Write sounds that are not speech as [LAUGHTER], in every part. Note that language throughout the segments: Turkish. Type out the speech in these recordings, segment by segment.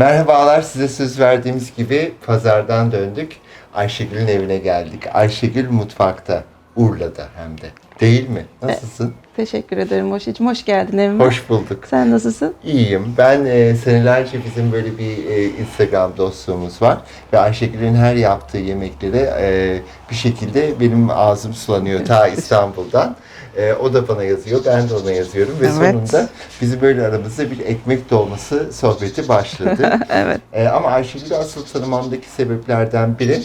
Merhabalar, size söz verdiğimiz gibi pazardan döndük. Ayşegül'ün evine geldik. Ayşegül mutfakta, Urla'da hem de. Değil mi? Nasılsın? Teşekkür ederim Hoşicim. Hoş geldin evime. Hoş bulduk. Sen nasılsın? İyiyim. Ben e, senelerce bizim böyle bir e, Instagram dostluğumuz var. Ve Ayşegül'ün her yaptığı yemeklere e, bir şekilde benim ağzım sulanıyor ta İstanbul'dan. E, o da bana yazıyor, ben de ona yazıyorum. Ve Evet. sonunda bizim böyle aramızda bir ekmek dolması sohbeti başladı. [LAUGHS] evet. E, ama Ayşegül'ü asıl tanımamdaki sebeplerden biri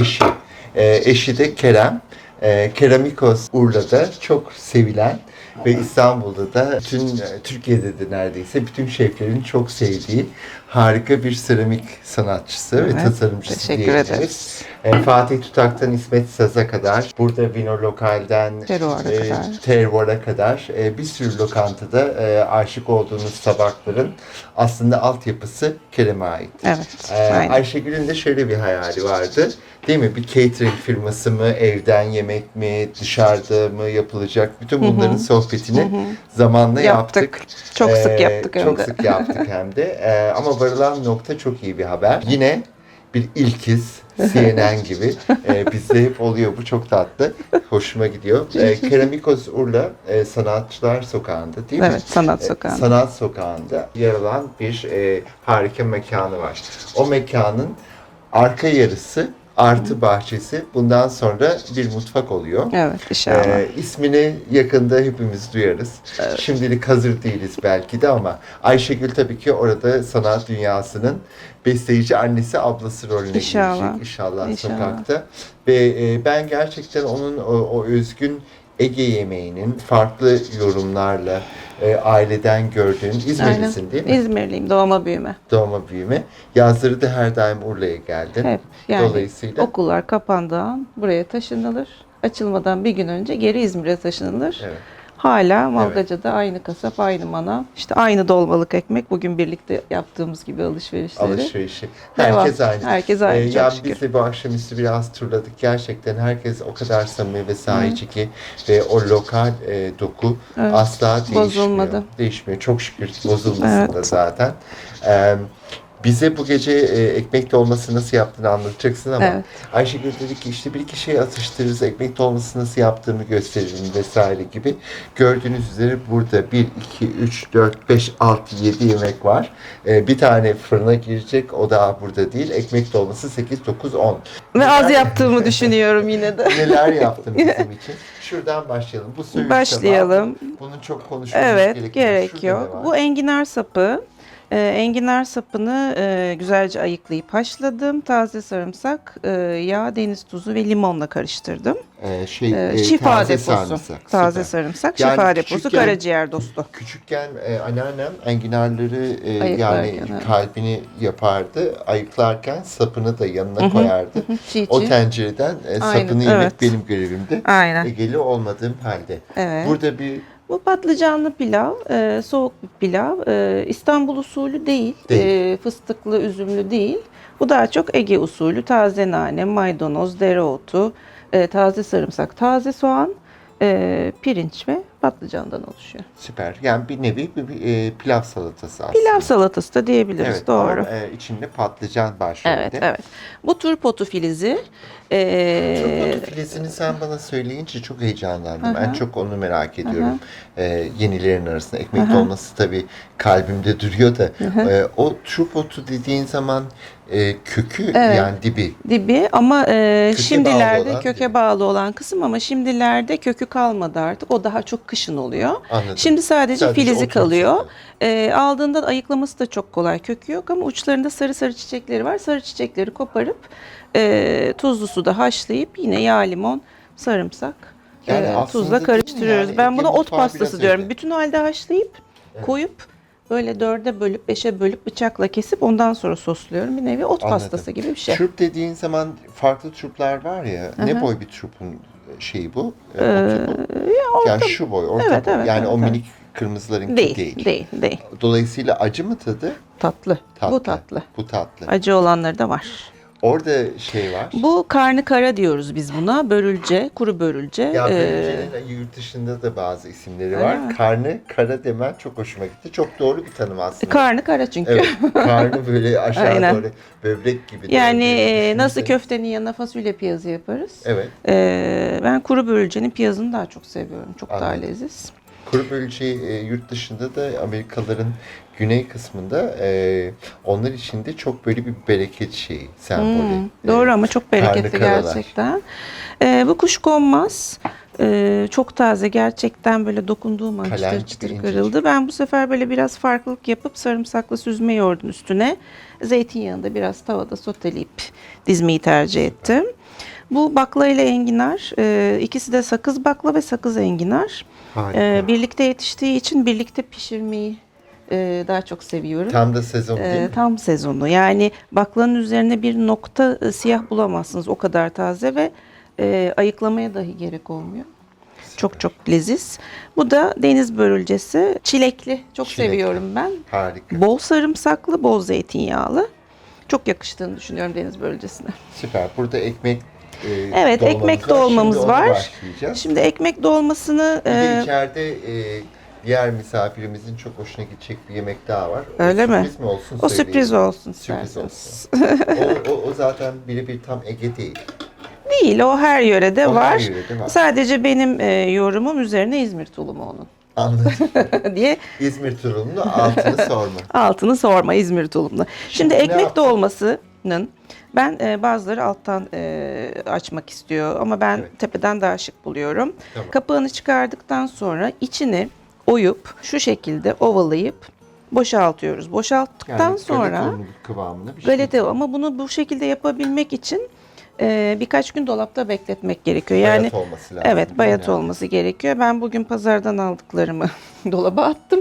eşi. E, eşi de Kerem. E, Keramikos Urla'da çok sevilen ve İstanbul'da da bütün e, Türkiye'de de neredeyse bütün şeflerin çok sevdiği harika bir seramik sanatçısı ve Evet, tasarımcısı teşekkür diyebiliriz. ederiz. E, Fatih Tutak'tan İsmet Saz'a kadar, burada Vino Lokal'den Terroir'a e, kadar. Terroir'a kadar e, bir sürü lokantada e, aşık olduğunuz tabakların aslında altyapısı Kerem'e ait. Evet. Aynen. Ayşegül'ün de şöyle bir hayali vardı. Değil mi? Bir catering firması mı, evden yemek mi, dışarıda mı yapılacak? Bütün bunların sohbetini zamanla yaptık. Yaptık. Çok sık Ee, yaptık hem Çok de. sık yaptık hem de. Ee, ama varılan nokta çok iyi bir haber. Yine bir ilkiz CNN [LAUGHS] gibi ee, bizde hep oluyor bu çok tatlı hoşuma gidiyor ee, Keramikos Urla e, Sanatçılar Sokağı'nda değil mi? Evet, Sanat E, Sokağı'nda. Sanat Sokağı'nda yer alan bir e, harika mekanı var. O mekanın arka yarısı artı bahçesi bundan sonra bir mutfak oluyor. Evet inşallah. Ee, ismini yakında hepimiz duyarız. Şimdilik hazır değiliz belki de ama Ayşegül tabii ki orada sanat dünyasının besteci annesi ablası rolüne İnşallah. girecek inşallah, İnşallah. sokakta. Ve e, ben gerçekten onun o, o özgün Ege yemeğinin farklı yorumlarla e, aileden gördüğün İzmirlisin değil mi? İzmirliyim. Doğma büyüme. Doğma büyüme. Yazları da her daim Urla'ya geldin. Hep. Yani Dolayısıyla okullar kapandığı an buraya taşınılır. Açılmadan bir gün önce geri İzmir'e taşınılır. evet. Hala Malgaca'da aynı kasap, aynı manav. İşte aynı dolmalık ekmek. Bugün birlikte yaptığımız gibi alışverişleri. alışverişi. Devam. Herkes aynı. Herkes aynı, Ee, ya şükür. biz de bu akşamüstü biraz turladık. Gerçekten herkes o kadar samimi ve sahici ki ve o lokal e, doku Evet. asla değişmiyor. Bozulmadı. Değişmiyor. Çok şükür bozulmasın da Evet. zaten. Ee, bize bu gece e, ekmek dolması nasıl yaptığını anlatacaksın ama Evet. Ayşegül dedi ki işte bir iki şey atıştırırız, ekmek dolması nasıl yaptığımı gösteririm vesaire gibi. Gördüğünüz üzere burada 1, 2, 3, 4, 5, 6, 7 yemek var. Ee, bir tane fırına girecek, o da burada değil. Ekmek dolması 8, 9, 10. Ve az yaptığımı [LAUGHS] düşünüyorum yine de. Neler yaptın bizim [LAUGHS] için? Şuradan başlayalım. Bu Başlayalım. Bunun çok konuşulması Evet, gerekiyor. gerek Şurada yok. Bu enginar sapı. Ee, enginar sapını e, güzelce ayıklayıp haşladım. Taze sarımsak, e, yağ, deniz tuzu ve limonla karıştırdım. Ee, şey, Ee, e, şifa taze deposu. sarımsak. Taze Süper. sarımsak, Yani şifa deposu, karaciğer dostu. Küçükken e, anneannem enginarları e, yani evet. kalbini yapardı. Ayıklarken sapını da yanına koyardı. Çiğ O tencereden e, Aynen, sapını yemek evet. benim görevimdi. Aynen. Egeli olmadığım halde. Evet. Burada bir Bu patlıcanlı pilav, e, soğuk bir pilav. E, İstanbul usulü değil, Değil. e, fıstıklı, üzümlü değil. Bu daha çok Ege usulü. Taze nane, maydanoz, dereotu, e, taze sarımsak, taze soğan, e, pirinç ve patlıcandan oluşuyor. süper. Yani bir nevi bir, bir, e, pilav salatası aslında. Pilav salatası da diyebiliriz. Evet, Doğru. Ama, e, içinde patlıcan başrolde. Evet, evet. Bu turpotu filizi. e, Turpotu filesini sen bana söyleyince çok heyecanlandım. Hı Ben hı. çok onu merak ediyorum. Ee, yenilerin arasında ekmek dolması tabii kalbimde duruyor da e, o turpotu dediğin zaman e, kökü Evet. yani dibi dibi ama e, Köke şimdilerde bağlı olan köke dibi. bağlı olan kısım ama şimdilerde kökü kalmadı artık. O daha çok kışın oluyor. anladım. Şimdi sadece, Sadece filizi kalıyor. E, aldığında ayıklaması da çok kolay. Kökü yok ama uçlarında sarı sarı çiçekleri var. Sarı çiçekleri koparıp e, tuzlu suda haşlayıp yine yağ, limon, sarımsak, Yani e, tuzla karıştırıyoruz. Yani ben buna ot pastası diyorum. öyle. Bütün halde haşlayıp koyup böyle dörde bölüp beşe bölüp bıçakla kesip ondan sonra sosluyorum. Bir nevi ot Anladım. pastası gibi bir şey. Trup dediğin zaman farklı truplar var ya. Ne boy bir trupun şeyi bu? E, Ee, otu bu? yani şu boy, orta Evet, boy. evet, yani evet, o evet. minik kırmızılarınki Değil, değil. değil, değil, Dolayısıyla acı mı tadı? Tatlı. Tatlı. Bu tatlı. Bu tatlı. Acı olanları da var. Orada şey var. Bu karnı kara diyoruz biz buna. Börülce, kuru börülce. Ya Ee, börülcenin yurt dışında da bazı isimleri var. mi? Karnı kara demen çok hoşuma gitti. Çok doğru bir tanım aslında. karnı kara çünkü. Evet. Karnı böyle [LAUGHS] aşağı Aynen. doğru böbrek gibi. Yani e, nasıl köftenin yanına fasulye piyazı yaparız. Evet. Ee, ben kuru börülcenin piyazını daha çok seviyorum. Çok daha Anladım. leziz. Kuru bölgeyi e, yurt dışında da Amerikalıların güney kısmında e, onlar için de çok böyle bir bereket şeyi, sembolü. Hmm, E, doğru ama çok bereketli gerçekten. Ee, bu kuşkonmaz. Ee, çok taze gerçekten böyle dokunduğum an çıtır çıtır kırıldı. Ben bu sefer böyle biraz farklılık yapıp sarımsaklı süzme yoğurdun üstüne zeytinyağında biraz tavada soteleyip dizmeyi tercih ettim. Bu bakla ile enginar. Ee, ikisi de sakız bakla ve sakız enginar. Harika. Ee, birlikte yetiştiği için birlikte pişirmeyi e, daha çok seviyorum. Tam da sezon değil Ee, mi? tam sezonu. Yani baklanın üzerine bir nokta e, siyah bulamazsınız. O kadar taze ve e, ayıklamaya dahi gerek olmuyor. Çok çok leziz. Bu da deniz börülcesi. Çilekli. Çok Çilekli. seviyorum ben. Harika. Bol sarımsaklı, bol zeytinyağlı. Çok yakıştığını düşünüyorum deniz börülcesine. Süper. Burada ekmek e, Evet, dolmamız ekmek var. dolmamız Şimdi var. Şimdi ekmek dolmasını Bir de e, içeride e, diğer misafirimizin çok hoşuna gidecek bir yemek daha var. O Öyle mi? sürpriz mi olsun o sürpriz olsun Sürpriz olsun. o, o, o zaten birebir tam Ege değil. Değil, o her yörede O her var. yörede var. Sadece benim e, yorumum üzerine İzmir tulumu onun. Anladım. [LAUGHS] diye İzmir turunun altını sorma. [LAUGHS] altını sorma İzmir tulumlu. Şimdi, Şimdi ekmek dolmasının ben e, bazıları alttan e, açmak istiyor ama ben Evet. tepeden daha şık buluyorum. Tamam. Kapağını çıkardıktan sonra içini oyup şu şekilde ovalayıp boşaltıyoruz. Boşalttıktan Yani sonra kıvamında bir şey. galeta ama bunu bu şekilde yapabilmek için e, birkaç gün dolapta bekletmek gerekiyor. Yani Bayat olması lazım. Evet bayat Yani. olması gerekiyor. Ben bugün pazardan aldıklarımı [LAUGHS] dolaba attım.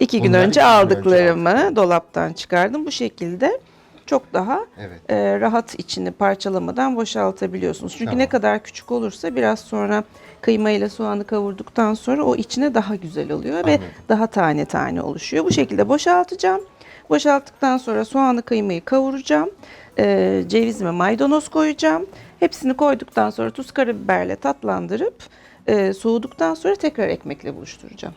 İki gün Bunlar önce iki gün önce aldıklarımı dolaptan çıkardım. Bu şekilde çok daha Evet. e, rahat içini parçalamadan boşaltabiliyorsunuz. Çünkü Tamam. ne kadar küçük olursa biraz sonra kıyma ile soğanı kavurduktan sonra o içine daha güzel oluyor ve Anladım. daha tane tane oluşuyor. Bu şekilde boşaltacağım. Boşalttıktan sonra soğanı kıymayı kavuracağım. E, ceviz ve maydanoz koyacağım. Hepsini koyduktan sonra tuz karabiberle tatlandırıp e, soğuduktan sonra tekrar ekmekle buluşturacağım.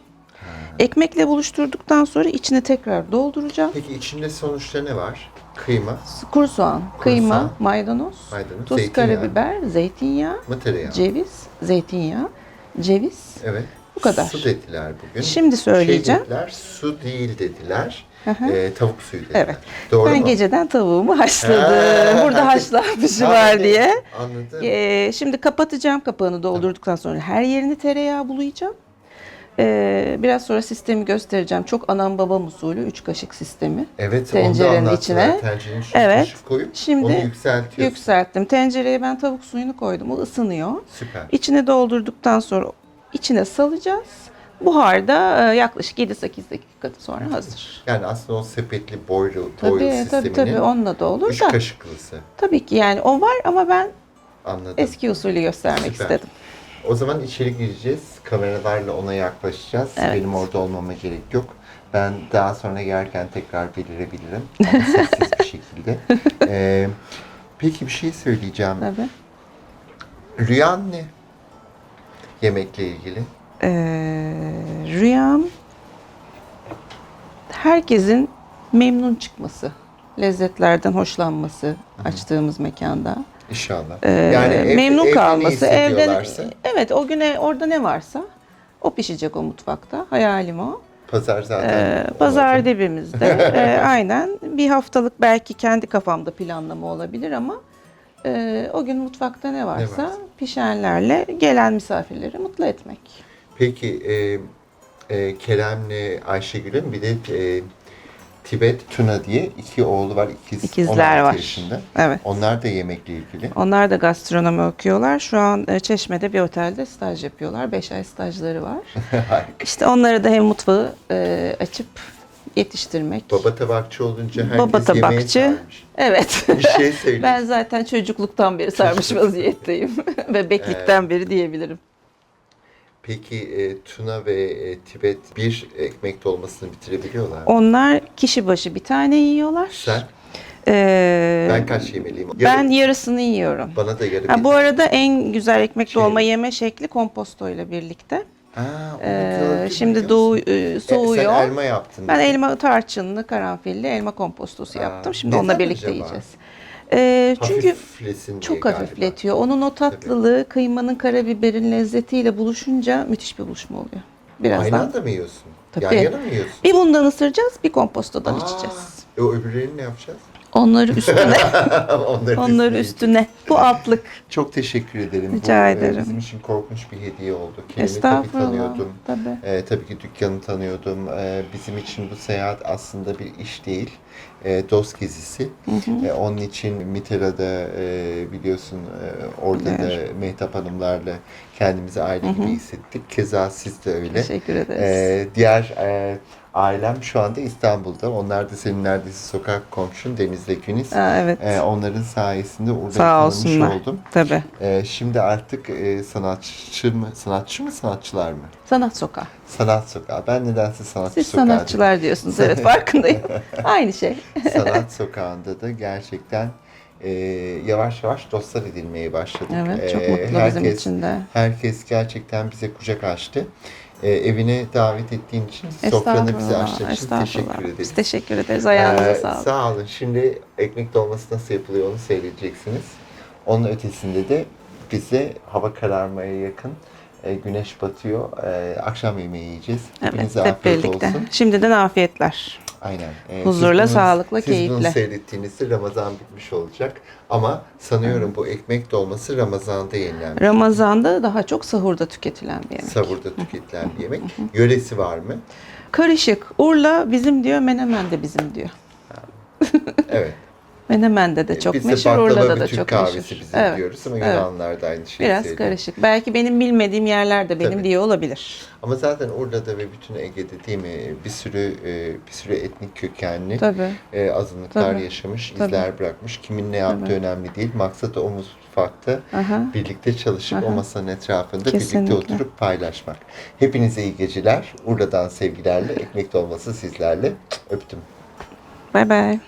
Ekmekle buluşturduktan sonra içine tekrar dolduracağım. Peki içinde sonuçta ne var? Kıyma Kuru soğan, kıyma, soğan, maydanoz, maydanoz, tuz, zeytinyağı. karabiber, zeytinyağı, mı tereyağı? ceviz, zeytinyağı, ceviz. Evet. Bu kadar. Su dediler bugün. Şimdi söyleyeceğim. Şey dediler, su değil dediler. Ee, tavuk suyu dediler. Evet. Doğru ben mu? geceden tavuğumu haşladım. Ha, Burada haşlanmışı Ha, var diye. Anladım. Ee, şimdi kapatacağım kapağını doldurduktan sonra her yerini tereyağı bulayacağım. Ee, biraz sonra sistemi göstereceğim. Çok anam babam usulü 3 kaşık sistemi. Evet, tencerenin onu içine. Tencerenin Evet. kaşık koyup Şimdi onu yükseltiyorsun. Yükselttim. Tencereye ben tavuk suyunu koydum. O ısınıyor. Süper. İçine doldurduktan sonra içine salacağız. Buharda e, yaklaşık 7-8 dakika sonra hazır. Yani aslında o sepetli boiler, boiler Tabii tabii sisteminin tabii onunla da olur 3 da. kaşıklısı. Tabii ki yani o var ama ben Anladım. eski usulü göstermek Süper. istedim. O zaman içeri gireceğiz. Kameralarla ona yaklaşacağız. Evet. Benim orada olmama gerek yok. Ben daha sonra yerken tekrar belirebilirim. [LAUGHS] Ama sessiz bir şekilde. Ee, peki bir şey söyleyeceğim. Tabii. Rüyan ne? Yemekle ilgili. Ee, rüyam herkesin memnun çıkması, lezzetlerden hoşlanması açtığımız mekanda. İnşallah. Ee, ev- memnun evde ne kalması, evde hissediyorlarsa, evet o güne orada ne varsa o pişecek o mutfakta. Hayalim o. Pazar zaten. Ee, olacak. pazar [LAUGHS] dibimizde. Ee, aynen bir haftalık belki kendi kafamda planlama olabilir ama e, o gün mutfakta ne varsa, varsa. pişenlerle gelen misafirleri mutlu etmek. Peki e, e, Kerem'le Ayşegül'ün bir de e, Tibet Tuna diye iki oğlu var. İkiz, İkizler 16 var. yaşında. Evet. Onlar da yemekle ilgili. Onlar da gastronomi okuyorlar. Şu an e, Çeşme'de bir otelde staj yapıyorlar. 5 ay stajları var. [LAUGHS] İşte onları da hem mutfağı e, açıp yetiştirmek. Baba tabakçı olunca herkes Baba tabakçı. sarmış. Evet. Bir şey [LAUGHS] söyle. ben zaten çocukluktan beri sarmış [LAUGHS] vaziyetteyim. Ve beklikten beri diyebilirim. Peki e, Tuna ve e, Tibet bir ekmek dolmasını bitirebiliyorlar mı? Onlar kişi başı bir tane yiyorlar. Sen Ee, Ben kaç yemeliyim? ben yarısını yiyorum. Bana da yarı Ha, bu arada en güzel ekmek Şey- dolma yeme şekli komposto ile birlikte. Aa, Ee, şimdi doğu musun? e, E, soğuyor. sen elma yaptın. Ben elma tarçınlı, karanfilli elma kompostosu Aa, yaptım. Şimdi onunla birlikte acaba? yiyeceğiz. Ee, çünkü Hafiflesin diye çok galiba. hafifletiyor. Onun o tatlılığı kıymanın karabiberin lezzetiyle buluşunca müthiş bir buluşma oluyor. Aynı Birazdan. anda mı yiyorsun? Tabii. Yan yana mı yiyorsun? Bir bundan ısıracağız, bir kompostodan Aa, içeceğiz. E, o öbürlerini ne yapacağız? Onları [LAUGHS] üstüne, Onları onları üstüne. Bu altlık. Çok teşekkür ederim. Rica Bu, e, ederim. Bizim için korkunç bir hediye oldu. Kendimi tabii Estağfurullah. tanıyordum. Tabii. E, tabii ki dükkanı tanıyordum. E, bizim için bu seyahat aslında bir iş değil. E, dost gezisi. E, onun için Mitera'da e, biliyorsun e, orada Evet. da Mehtap Hanımlarla kendimizi aile gibi hissettik. Keza siz de öyle. Teşekkür ederiz. E, diğer e, ailem şu anda İstanbul'da. Onlar da senin neredeyse sokak komşun Deniz'le Güniz. Aa, evet. E, onların sayesinde orada Sağ tanımış olsunlar. oldum. Tabii. E, şimdi artık e, sanatçı mı, sanatçı mı, sanatçılar mı? Sanat sokağı. Sanat sokağı. Ben nedense sanatçı Siz sokağı sanatçılar diyorsunuz. Evet farkındayım. [LAUGHS] Aynı şey. dedim. Sanat sokağında da gerçekten e, yavaş yavaş dostlar edilmeye başladık. Evet çok E, mutlu bizim herkes- için de. Herkes gerçekten bize kucak açtı. E, evine davet ettiğin için, sofranı bize açtığın için teşekkür ederiz. Biz teşekkür ederiz. Ayağınıza Ee, sağlık. Sağ olun. Şimdi ekmek dolması nasıl yapılıyor onu seyredeceksiniz. Onun ötesinde de bize hava kararmaya yakın e, güneş batıyor. E, akşam yemeği yiyeceğiz. Evet, hep afiyet birlikte. olsun. Şimdiden afiyetler. Aynen. E, Huzurla, siz bunu- sağlıkla, Siz bunu keyifle. seyrettiğinizde Ramazan bitmiş olacak. Ama sanıyorum bu ekmek dolması Ramazan'da yenilen Ramazan'da daha çok sahurda tüketilen bir yemek. Savurda tüketilen bir yemek. Yöresi var mı? Karışık. Urla bizim diyor, Menemen de bizim diyor. Evet. Menemen'de de çok Biz meşhur, Urla'da da çok kahvesi meşhur. bizim Evet, diyoruz ama evet. Yunanlar da aynı şeyi Biraz söylüyor. karışık. Belki benim bilmediğim yerler de benim Tabii. diye olabilir. Ama zaten Urla'da ve bütün Ege'de değil mi bir sürü e, bir sürü etnik kökenli Tabii. e, azınlıklar Tabii. yaşamış, Tabii. izler bırakmış. Kimin ne yaptığı Tabii. önemli değil. Maksat o mutfakta Aha. birlikte çalışıp Aha. o masanın etrafında Kesinlikle. birlikte oturup paylaşmak. Hepinize iyi geceler. Urla'dan sevgilerle, ekmek dolması sizlerle. Öptüm. Bay bay.